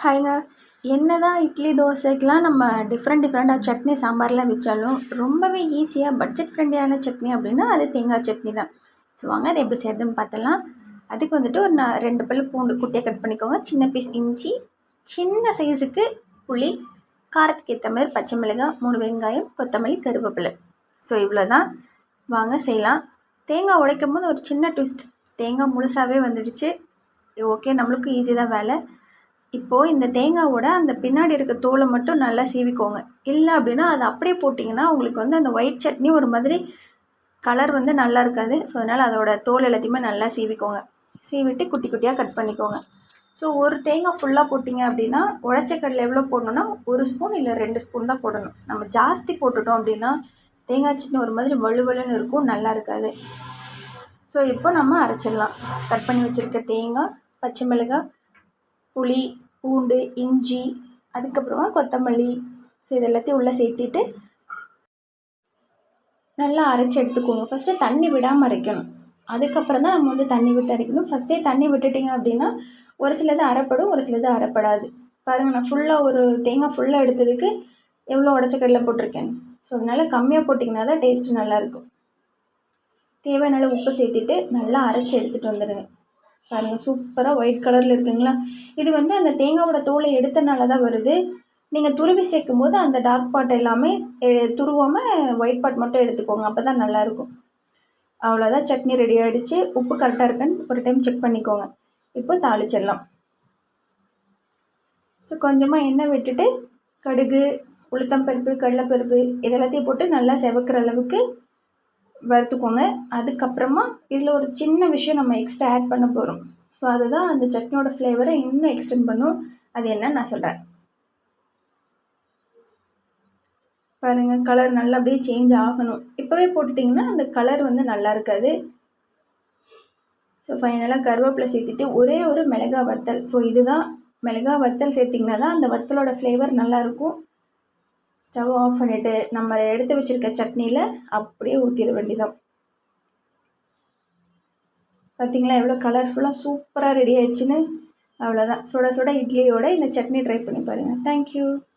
ஹாய்ங்க என்ன தான் இட்லி தோசைக்கெலாம் நம்ம டிஃப்ரெண்ட் டிஃப்ரெண்ட்டாக சட்னி சாம்பார்லாம் வச்சாலும் ரொம்பவே ஈஸியாக பட்ஜெட் ஃப்ரெண்ட்லியான சட்னி அப்படின்னா அது தேங்காய் சட்னி தான். ஸோ வாங்க அதை எப்படி செய்கிறதுன்னு பார்த்தலாம் அதுக்கு வந்துட்டு ஒரு நான் ரெண்டு பல் பூண்டு குட்டியாக கட் பண்ணிக்கோங்க. சின்ன பீஸ் இஞ்சி சின்ன சைஸுக்கு புளி காரத்துக்கு ஏற்ற மாதிரி பச்சை மிளகாய் மூணு வெங்காயம் கொத்தமல்லி கருவேப்பிலை. ஸோ இவ்வளோ தான் வாங்க செய்யலாம். தேங்காய் உடைக்கும் போது ஒரு சின்ன ட்விஸ்ட் தேங்காய் முழுசாகவே வந்துடுச்சு. ஓகே நம்மளுக்கும் ஈஸி தான் வேலை. இப்போது இந்த தேங்காவோட அந்த பின்னாடி இருக்க தோலை மட்டும் நல்லா சீவிக்கோங்க. இல்லை அப்படின்னா அதை அப்படியே போட்டிங்கன்னா உங்களுக்கு வந்து அந்த ஒயிட் சட்னி ஒரு மாதிரி கலர் வந்து நல்லா இருக்காது. ஸோ அதனால் அதோட தோல் எல்லாத்தையுமே நல்லா சீவிக்கோங்க. சீவிட்டு குட்டி குட்டியாக கட் பண்ணிக்கோங்க. ஸோ ஒரு தேங்காய் ஃபுல்லாக போட்டிங்க அப்படின்னா உடச்ச கடலை எவ்வளோ போடணுன்னா ஒரு ஸ்பூன் இல்லை ரெண்டு ஸ்பூன் தான் போடணும். நம்ம ஜாஸ்தி போட்டுட்டோம் அப்படின்னா தேங்காய் சட்னி ஒரு மாதிரி வலுவலுன்னு இருக்கும் நல்லா இருக்காது. ஸோ இப்போ நம்ம அரைச்சிடலாம். கட் பண்ணி வச்சுருக்க தேங்காய் பச்சை மிளகாய் புளி பூண்டு இஞ்சி அதுக்கப்புறமா கொத்தமல்லி. ஸோ இது எல்லாத்தையும் உள்ளே சேர்த்திட்டு நல்லா அரைச்சி எடுத்துக்கோங்க. ஃபஸ்ட்டு தண்ணி விடாமல் அரைக்கணும். அதுக்கப்புறம் தான் நம்ம வந்து தண்ணி விட்டு அரைக்கணும். ஃபஸ்ட்டே தண்ணி விட்டுட்டிங்க அப்படின்னா ஒரு சிலது அரைப்படும் ஒரு சிலது அரைப்படாது. பாருங்கள் நான் ஃபுல்லாக ஒரு தேங்காய் ஃபுல்லாக எடுத்ததுக்கு எவ்வளோ உடச்ச கடலை போட்டிருக்கேன். ஸோ அதனால் கம்மியாக போட்டிங்கன்னா தான் டேஸ்ட்டு நல்லாயிருக்கும் தேவையான உப்பு சேர்த்துட்டு நல்லா அரைச்சி எடுத்துகிட்டு வந்துடுங்க. பாருங்கள் சூப்பராக ஒயிட் கலரில் இருக்குங்களா? இது வந்து அந்த தேங்காவோட தோலை எடுத்தனால தான் வருது. நீங்கள் துருவி சேர்க்கும் போது அந்த டார்க் பார்ட் எல்லாமே துருவாமல் ஒயிட் பார்ட் மட்டும் எடுத்துக்கோங்க அப்போ தான் நல்லாயிருக்கும். அவ்வளோதான் சட்னி ரெடி ஆகிடுச்சு உப்பு கரெக்டாக இருக்குன்னு ஒரு டைம் செக் பண்ணிக்கோங்க. இப்போ தாளிச்சிடலாம். ஸோ கொஞ்சமாக எண்ணெய் விட்டுட்டு கடுகு உளுத்தம்பருப்பு கடலைப்பருப்பு இதெல்லாத்தையும் போட்டு நல்லா செவக்கிற அளவுக்கு வறுத்துக்கோங்க. அதுக்கப்புறமா இதில் ஒரு சின்ன விஷயம் நம்ம எக்ஸ்ட்ரா ஆட் பண்ண போகிறோம் ஸோ அதுதான் அந்த சட்னியோட ஃப்ளேவரை இன்னும் எக்ஸ்டெண்ட் பண்ணும். அது என்னன்னு நான் சொல்கிறேன் பாருங்கள் கலர் நல்லா அப்படியே சேஞ்ச் ஆகணும். இப்போவே போட்டுட்டிங்கன்னா அந்த கலர் வந்து நல்லா இருக்காது. ஸோ ஃபைனலாக கருவேப்பிலை சேர்த்துட்டு ஒரே ஒரு மிளகா வத்தல். ஸோ இதுதான் மிளகா வத்தல் சேர்த்திங்கன்னா தான் அந்த வத்தலோட ஃப்ளேவர் நல்லாயிருக்கும் ஸ்டவ் ஆஃப் பண்ணிவிட்டு நம்ம எடுத்து வச்சுருக்க சட்னியில் அப்படியே ஊற்றிட வேண்டிதான் பார்த்தீங்களா எவ்வளோ கலர்ஃபுல்லாக சூப்பராக ரெடி ஆயிடுச்சுன்னு. அவ்வளோதான் சுட சுட இட்லியோட இந்த சட்னி ட்ரை பண்ணி பாருங்கள் தேங்க்யூ